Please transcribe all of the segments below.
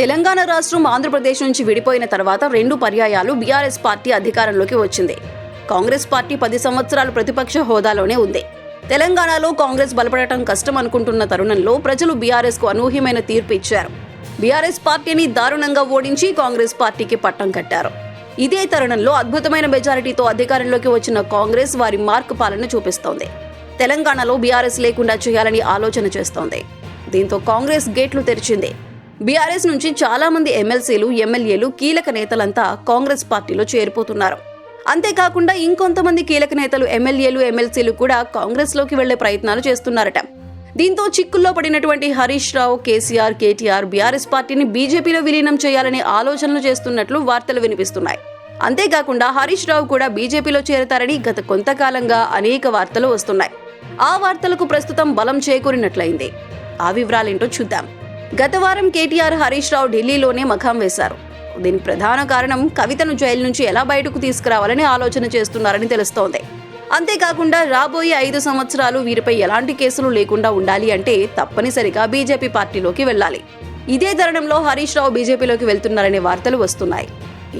తెలంగాణ రాష్ట్రం ఆంధ్రప్రదేశ్ నుంచి విడిపోయిన తర్వాత రెండు పర్యాయాలు బీఆర్ఎస్ పార్టీ అధికారంలోకి వచ్చింది. కాంగ్రెస్ పార్టీ పది సంవత్సరాలు ప్రతిపక్ష హోదాలోనే ఉంది. తెలంగాణలో కాంగ్రెస్ బలపడటం కష్టం అనుకుంటున్న తరుణంలో ప్రజలు బీఆర్ఎస్కు అనూహ్యమైన తీర్పు ఇచ్చారు. బీఆర్ఎస్ పార్టీని దారుణంగా ఓడించి కాంగ్రెస్ పార్టీకి పట్టం కట్టారు. ఇదే తరుణంలో అద్భుతమైన మెజారిటీతో అధికారంలోకి వచ్చిన కాంగ్రెస్ వారి మార్క్ పాలన చూపిస్తోంది. తెలంగాణలో బీఆర్ఎస్ లేకుండా చేయాలని ఆలోచన చేస్తోంది. దీంతో కాంగ్రెస్ గేట్లు తెరిచింది. బీఆర్ఎస్ నుంచి చాలా మంది ఎమ్మెల్సీలు ఎమ్మెల్యేలు కీలక నేతలంతా కాంగ్రెస్ పార్టీలో చేరిపోతున్నారు. అంతేకాకుండా ఇంకొంతమంది కీలక నేతలు ఎమ్మెల్యేలు ఎమ్మెల్సీలు కూడా కాంగ్రెస్లోకి వెళ్ళే ప్రయత్నాలు చేస్తున్నారట. దీంతో చిక్కుల్లో పడినటువంటి హరీష్ రావు కేసీఆర్ కేటీఆర్ బీఆర్ఎస్ పార్టీని బీజేపీలో విలీనం చేయాలనే ఆలోచనలు చేస్తున్నట్లు వార్తలు వినిపిస్తున్నాయి. అంతేకాకుండా హరీష్ రావు కూడా బీజేపీలో చేరతారని గత కొంతకాలంగా అనేక వార్తలు వస్తున్నాయి. ఆ వార్తలకు ప్రస్తుతం బలం చేకూరినట్లయింది. ఆ వివరాలేంటో చూద్దాం. గత వారం కేటీఆర్ హరీష్ రావు ఢిల్లీలోనే మఖం వేశారు. దీనికి ప్రధాన కారణం కవితను జైలు నుంచి ఎలా బయటకు తీసుకురావాలని ఆలోచన చేస్తున్నారని తెలుస్తోంది. అంతేకాకుండా రాబోయే ఐదు సంవత్సరాలు వీరిపై ఎలాంటి కేసులు లేకుండా ఉండాలి అంటే తప్పనిసరిగా బీజేపీ పార్టీలోకి వెళ్ళాలి. ఇదే తరుణంలో హరీష్ రావు బీజేపీలోకి వెళ్తున్నారనే వార్తలు వస్తున్నాయి.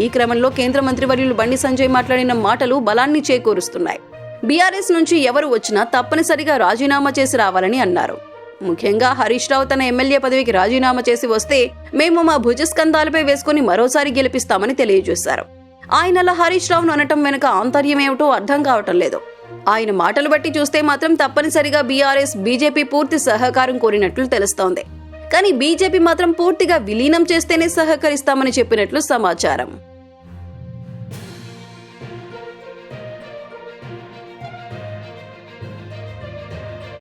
ఈ క్రమంలో కేంద్ర మంత్రివర్యులు బండి సంజయ్ మాట్లాడిన మాటలు బలాన్ని చేకూరుస్తున్నాయి. బీఆర్ఎస్ నుంచి ఎవరు వచ్చినా తప్పనిసరిగా రాజీనామా చేసి రావాలని అన్నారు. ముఖ్యంగా హరీష్ రావు తన ఎమ్మెల్యే పదవికి రాజీనామా చేసి వస్తే మేము మా భుజస్కంధాలపై వేసుకుని మరోసారి గెలిపిస్తామని తెలియజేశారు. ఆయనలా హరీష్ రావును అనటం వెనుక ఆంతర్యం ఏమిటో అర్థం కావటం లేదు. ఆయన మాటలు బట్టి చూస్తే మాత్రం తప్పనిసరిగా బీఆర్ఎస్ బీజేపీ పూర్తి సహకారం కోరినట్లు తెలుస్తోంది. కానీ బీజేపీ మాత్రం పూర్తిగా విలీనం చేస్తేనే సహకరిస్తామని చెప్పినట్లు సమాచారం.